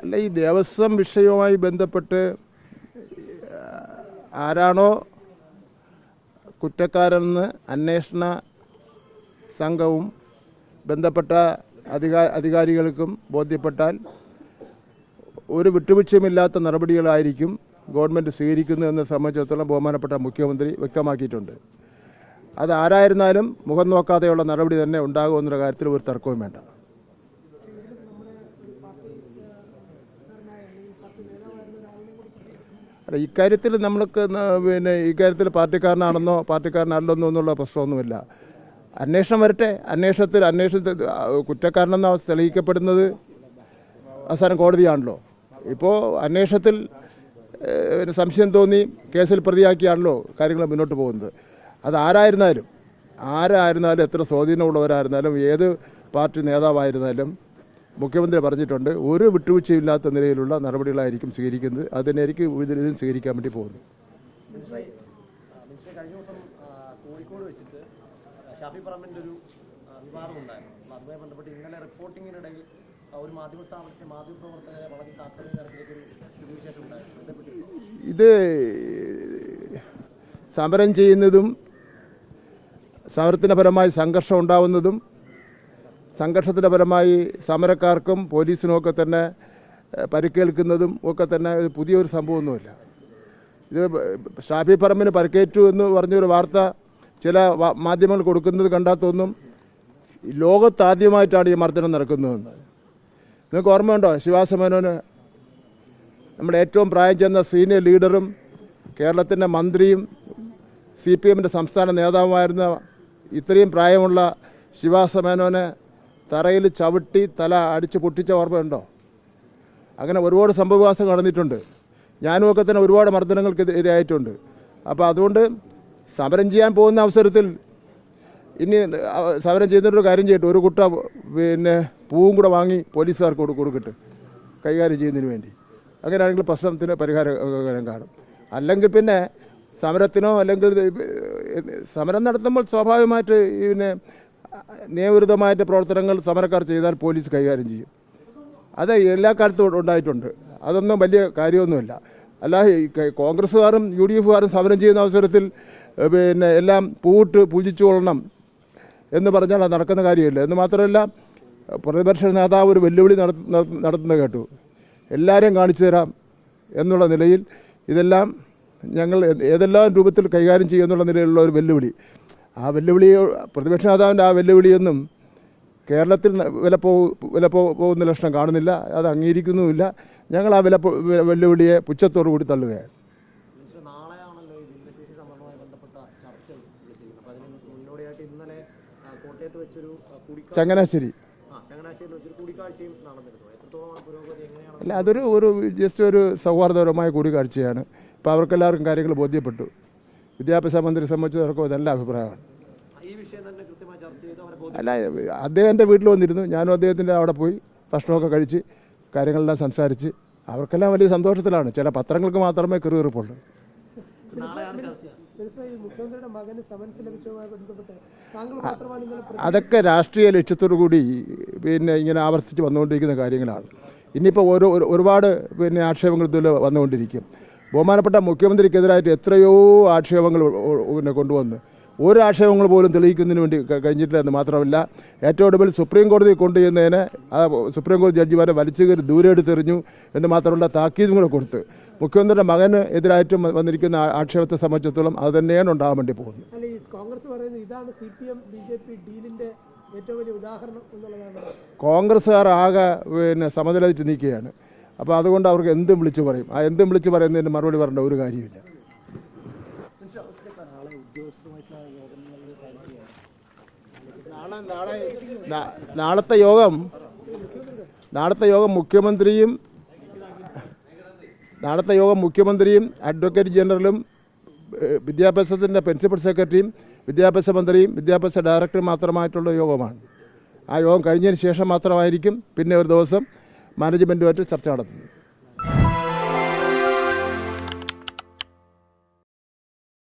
അല്ല ഈ ദേവസ്വം വിഷയവുമായി ബന്ധപ്പെട്ട് ആരാണോ കുറ്റക്കാരെന്ന് അന്വേഷണ സംഘവും ബന്ധപ്പെട്ട അധികാ അധികാരികൾക്കും ബോധ്യപ്പെട്ടാൽ ഒരു വിട്ടുവീഴ്ചയുമില്ലാത്ത നടപടികളായിരിക്കും ഗവൺമെന്റ് സ്വീകരിക്കുന്നതെന്ന് സംബന്ധിച്ചിടത്തോളം ബഹുമാനപ്പെട്ട മുഖ്യമന്ത്രി വ്യക്തമാക്കിയിട്ടുണ്ട്. അത് ആരായിരുന്നാലും മുഖം നോക്കാതെയുള്ള നടപടി തന്നെ ഉണ്ടാകുമെന്നുള്ള കാര്യത്തിൽ ഒരു തർക്കവും വേണ്ട. അല്ല ഇക്കാര്യത്തിൽ നമ്മൾക്ക് പിന്നെ ഇക്കാര്യത്തിൽ പാർട്ടിക്കാരനാണെന്നോ പാർട്ടിക്കാരനല്ലെന്നോ എന്നുള്ള പ്രശ്നമൊന്നുമില്ല. അന്വേഷണം വരട്ടെ. അന്വേഷണത്തിൽ അന്വേഷണത്തിൽ കുറ്റക്കാരനെന്ന് തെളിയിക്കപ്പെടുന്നത് അവസാനം കോടതിയാണല്ലോ. ഇപ്പോൾ അന്വേഷണത്തിൽ സംശയം തോന്നി കേസിൽ പ്രതിയാക്കിയാണല്ലോ കാര്യങ്ങൾ മുന്നോട്ട് പോകുന്നത്. അത് ആരായിരുന്നാലും ആരായിരുന്നാലും എത്ര സ്വാധീനമുള്ളവരായിരുന്നാലും ഏത് പാർട്ടി നേതാവായിരുന്നാലും മുഖ്യമന്ത്രി പറഞ്ഞിട്ടുണ്ട് ഒരു വിട്ടുവീഴ്ചയില്ലാത്ത നിലയിലുള്ള നടപടികളായിരിക്കും സ്വീകരിക്കുന്നത്. അതിനായിരിക്കും രീതിയിൽ സ്വീകരിക്കാൻ വേണ്ടി പോകുന്നു. ഷാഫി പറമ്പിന്റെ ഒരു ആ, വിവാദമുണ്ടായിരുന്നു അപ്പോൾ അതുമായി ബന്ധപ്പെട്ട് ഇന്നലെ റിപ്പോർട്ടിങ്ങിനിടയിൽ ആ, ഒരു മാധ്യമ സ്ഥാപനത്തെ മാധ്യമപ്രവർത്തകരെ വളരെ സ്ഥിതിവിശേഷം ഉണ്ടായിരുന്നു ഇത് സമരം ചെയ്യുന്നതും സമരത്തിന്റെ പരമായി സംഘർഷം ഉണ്ടാവുന്നതും സംഘർഷത്തിന്റെ ഫലമായി സമരക്കാർക്കും പോലീസിനുമൊക്കെ തന്നെ പരിക്കേൽക്കുന്നതും ഒക്കെ തന്നെ പുതിയൊരു സംഭവമൊന്നുമില്ല. ഇത് ഷാഫി പറമ്പിന് പരിക്കേറ്റു എന്ന് പറഞ്ഞൊരു വാർത്ത ചില മാധ്യമങ്ങൾ കൊടുക്കുന്നത് കണ്ടാത്തൊന്നും ലോകത്താദ്യമായിട്ടാണ് ഈ മർദ്ദനം നടക്കുന്നതെന്ന്. നിങ്ങൾക്ക് ഓർമ്മയുണ്ടോ? ശിവാസമേനോന് നമ്മുടെ ഏറ്റവും പ്രായം ചെന്ന സീനിയർ ലീഡറും കേരളത്തിന്റെ മന്ത്രിയും സി പി എമ്മിന്റെ സംസ്ഥാന നേതാവുമായിരുന്ന ഇത്രയും പ്രായമുള്ള ശിവാസമേനോനെ തറയിൽ ചവിട്ടി തല അടിച്ച് പൊട്ടിച്ച ഓർമ്മയുണ്ടോ? അങ്ങനെ ഒരുപാട് സംഭവവാസം നടന്നിട്ടുണ്ട്. ഞാനും ഒക്കെ തന്നെ ഒരുപാട് മർദ്ദനങ്ങൾക്ക് ഇരയായിട്ടുണ്ട്. അപ്പോൾ അതുകൊണ്ട് സമരം ചെയ്യാൻ പോകുന്ന അവസരത്തിൽ ഇനി സമരം ചെയ്യുന്നൊരു കാര്യം ചെയ്യട്ടെ. ഒരു കുട്ട പിന്നെ പൂവും കൂടെ വാങ്ങി പോലീസുകാർക്ക് കൊടു കൊടുക്കട്ടെ. കൈകാര്യം ചെയ്യുന്നതിന് വേണ്ടി. അങ്ങനെയാണെങ്കിൽ പ്രശ്നത്തിന് പരിഹാരം കാണും. അല്ലെങ്കിൽ പിന്നെ സമരത്തിനോ അല്ലെങ്കിൽ സമരം നടത്തുമ്പോൾ സ്വാഭാവികമായിട്ട് പിന്നെ നിയമവിരുദ്ധമായിട്ട് പ്രവർത്തനങ്ങൾ സമരക്കാർ ചെയ്താൽ പോലീസ് കൈകാര്യം ചെയ്യും. അത് എല്ലാ കാലത്തും ഉണ്ടായിട്ടുണ്ട്. അതൊന്നും വലിയ കാര്യമൊന്നുമില്ല. അല്ല കോൺഗ്രസ്സുകാരും യു ഡി എഫുകാരും സമരം ചെയ്യുന്ന അവസരത്തിൽ പിന്നെ എല്ലാം പൂവിട്ട് പൂജിച്ചു കൊള്ളണം എന്ന് പറഞ്ഞാൽ അത് നടക്കുന്ന കാര്യമില്ല. എന്ന് മാത്രമല്ല പ്രതിപക്ഷ നേതാവ് ഒരു വെല്ലുവിളി നടത്തുന്ന നടത്ത- കേട്ടു. എല്ലാവരെയും കാണിച്ചു തരാം എന്നുള്ള നിലയിൽ ഇതെല്ലാം ഞങ്ങൾ ഏതെല്ലാം രൂപത്തിൽ കൈകാര്യം ചെയ്യുമെന്നുള്ള നിലയിലുള്ള ഒരു വെല്ലുവിളി. ആ വെല്ലുവിളി പ്രതിപക്ഷ നേതാവിന്റെ ആ വെല്ലുവിളിയൊന്നും കേരളത്തിൽ വില പോ വില പോകുന്ന ലക്ഷണം കാണുന്നില്ല അത് അംഗീകരിക്കുന്നുമില്ല. ഞങ്ങൾ ആ വില വെല്ലുവിളിയെ പുച്ഛത്തോടു കൂടി തള്ളുകയാണ്. ചങ്ങനാശ്ശേരി. അല്ല അതൊരു ഒരു ജസ്റ്റ് ഒരു സൗഹാർദ്ദപരമായ കൂടിക്കാഴ്ചയാണ്. ഇപ്പോൾ അവർക്കെല്ലാവർക്കും കാര്യങ്ങൾ ബോധ്യപ്പെട്ടു. വിദ്യാഭ്യാസ മന്ത്രി സംബന്ധിച്ചവർക്കും നല്ല അഭിപ്രായമാണ്. ഈ വിഷയം തന്നെ കൃത്യമായി ചർച്ച ചെയ്ത് അവരെ ബോധ്യം അല്ല അദ്ദേഹം എന്റെ വീട്ടിൽ വന്നിരുന്നു. ഞാനും അദ്ദേഹത്തിന്റെ അവിടെ പോയി ഭക്ഷണമൊക്കെ കഴിച്ച് കാര്യങ്ങളെല്ലാം സംസാരിച്ച് അവർക്കെല്ലാം വലിയ സന്തോഷത്തിലാണ്. ചില പത്രങ്ങൾക്ക് മാത്രമേ കെറുകെറുപ്പുള്ളൂ അതൊക്കെ രാഷ്ട്രീയ ലക്ഷ്യത്തോടു കൂടി പിന്നെ ഇങ്ങനെ ആവർത്തിച്ച് വന്നുകൊണ്ടിരിക്കുന്ന കാര്യങ്ങളാണ്. ഇനിയിപ്പോൾ ഓരോ ഒരു- ഒരുപാട് പിന്നെ ആക്ഷേപങ്ങൾ ഇതിൽ വന്നുകൊണ്ടിരിക്കും. ബഹുമാനപ്പെട്ട മുഖ്യമന്ത്രിക്കെതിരായിട്ട് എത്രയോ ആക്ഷേപങ്ങൾ പിന്നെ കൊണ്ടുവന്ന്. ഒരു ആക്ഷേപങ്ങൾ പോലും തെളിയിക്കുന്നതിന് വേണ്ടി കഴിഞ്ഞിട്ടില്ല എന്ന് മാത്രമല്ല ഏറ്റവും ഒടുവിൽ സുപ്രീം കോടതി കൊണ്ടുചെന്നതിന് സുപ്രീം കോടതി ജഡ്ജിമാരെ വലിച്ചു കയറി ദൂരെ എടുത്തെറിഞ്ഞു എന്ന് മാത്രമല്ല താക്കീതും കൂടെ കൊടുത്ത് മുഖ്യമന്ത്രിയുടെ മകന് എതിരായിട്ടും വന്നിരിക്കുന്ന ആക്ഷേപത്തെ സംബന്ധിച്ചിടത്തോളം അത് തന്നെയാണ് ഉണ്ടാകാൻ വേണ്ടി പോകുന്നത്. കോൺഗ്രസ് പറയുന്നത് ഇതാണ് C P M B J P ഡീലിന്റെ ഏറ്റവും വലിയ ഉദാഹരണം എന്നുള്ളതാണ്. കോൺഗ്രസ്സുകാർ ആകെ പിന്നെ സമനിലയിട്ട് നിൽക്കുകയാണ് അപ്പോൾ അതുകൊണ്ട് അവർക്ക് എന്തും വിളിച്ചു പറയും. ആ എന്തും വിളിച്ചു പറയുന്നതിന് മറുപടി പറയേണ്ട ഒരു കാര്യമില്ല നാളെ നാളെ നാളത്തെ യോഗം നാളത്തെ യോഗം മുഖ്യമന്ത്രിയും നാളത്തെ യോഗം മുഖ്യമന്ത്രിയും അഡ്വക്കേറ്റ് ജനറലും വിദ്യാഭ്യാസത്തിന്റെ പ്രിൻസിപ്പൽ സെക്രട്ടറിയും വിദ്യാഭ്യാസ മന്ത്രിയും വിദ്യാഭ്യാസ ഡയറക്ടറും മാത്രമായിട്ടുള്ള യോഗമാണ്. ആ യോഗം കഴിഞ്ഞതിന് ശേഷം മാത്രമായിരിക്കും. പിന്നെ ഒരു ദിവസം മാനേജ്മെന്റുമായിട്ട് ചർച്ച നടത്തുന്നത്